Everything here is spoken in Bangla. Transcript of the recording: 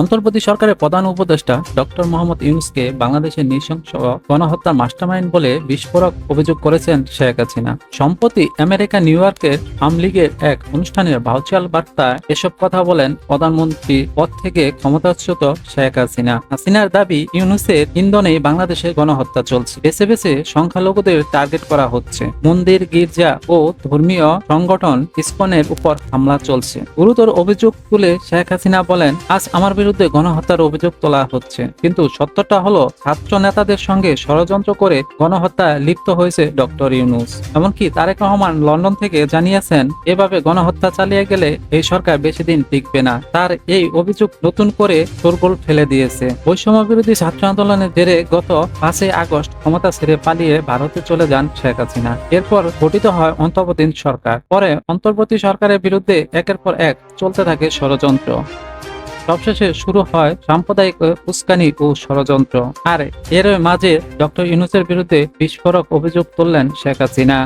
অন্তর্বর্তী সরকারের প্রধান উপদেষ্টা ডক্টর মোহাম্মদ ইউনুসকে বাংলাদেশের নৃশংস গণহত্যার মাস্টারমাইন্ড বলে বিস্ফোরক অভিযোগ করেছেন শেখ হাসিনা। সম্প্রতি আমেরিকা, নিউ ইয়র্কের আমলিগের এক অনুষ্ঠানের ভার্চুয়াল বার্তায় এসব কথা বলেন প্রধানমন্ত্রী পদ থেকে ক্ষমতাচ্যুত শেখ হাসিনা। হাসিনার দাবি, ইউনুসের ইন্ধনেই বাংলাদেশে গণহত্যা চলছে। বেছে বেছে সংখ্যালঘুদের টার্গেট করা হচ্ছে। মন্দির, গির্জা ও ধর্মীয় সংগঠন ইসকনের উপর হামলা চলছে। গুরুতর অভিযোগ তুলে শেখ হাসিনা বলেন, আজ আমার বিরুদ্ধে গণহত্যার অভিযোগ তোলা হচ্ছে। কিন্তু সত্যটা হলো, ছাত্র নেতাদের সঙ্গে ষড়যন্ত্র করে গণহত্যায় লিপ্ত হয়েছে ডক্টর ইউনুস। এমনকি তারেক রহমান লন্ডন থেকে জানিয়েছেন, এভাবে গণহত্যা চালিয়ে গেলে এই সরকার বেশি দিন টিকবে না। তার এই অভিযোগ নতুন করে তোরগোল ফেলে দিয়েছে। বৈষম্য বিরোধী ছাত্র আন্দোলনের জেরে গত পাঁচই আগস্ট ক্ষমতা ছেড়ে পালিয়ে ভারতে চলে যান শেখ হাসিনা। এরপর গঠিত হয় অন্তর্বর্তী সরকার। পরে অন্তর্বর্তী সরকারের বিরুদ্ধে একের পর এক চলতে থাকে ষড়যন্ত্র। সবশেষে শুরু হয় সাম্প্রদায়িক উস্কানি ও ষড়যন্ত্র। আর এর মাঝে ডক্টর ইউনুসের বিরুদ্ধে বিস্ফোরক অভিযোগ তুললেন শেখ হাসিনা।